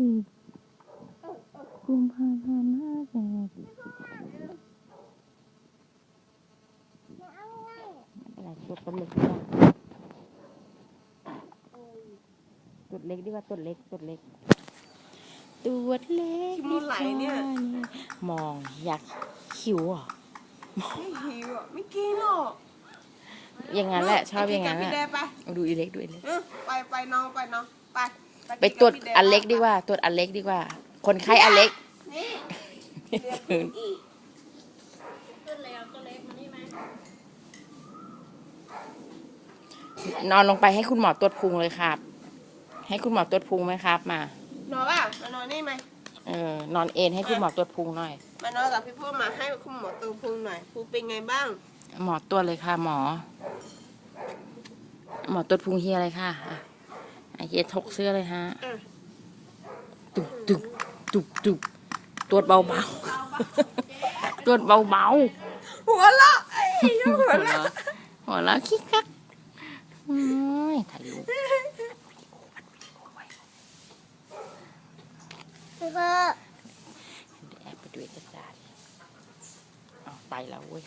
สิบกุมภาพันธ์ห้าแปดอะไรตัวปลามึกดีกวตัวเล็กดีกว่าตัวเล็กตัวเล็กตัวเล็กขี้มองไหลเนี่ย มองอยากหิวอะไม่หิวอะไม่กินหรอกอย่างนั้นแหละชอบอย่างนั้นไปแหละดูอีเล็กดูอีเล็กไปไปน้องไปน้องไป ไปตรวจกินบพี่แอันเล็กดีกว่า ตรวจอันเล็กดีกว่า คนไข้อันเล็กนี่เรียกคุณอีกนอนลงไปให้คุณหมอตรวจพุงเลยครับ ให้คุณหมอตรวจพุงไหมครับ มา นอนป่ะมานอนนี่ไหมเออนอนเอนให้คุณหมอตรวจพุงหน่อย มานอนกับพี่พูดมาให้คุณหมอตัวพุงหน่อยพุงเป็นไงบ้าง หมอตรวจเลยค่ะ หมอ หมอตรวจพุงเฮียเลยค่ะ อะอะเฮียถกเสื้อเลยฮะอะตุบตุบตุบตุบตรวจเบาๆตรวจเบาหัวเราะเอ้ยๆหัวเราะหัวเราะคิกคักโอ้ยถ่ายรูปพี่พ่อแอบไปดูเอกสารเอาไปแล้วเว้ย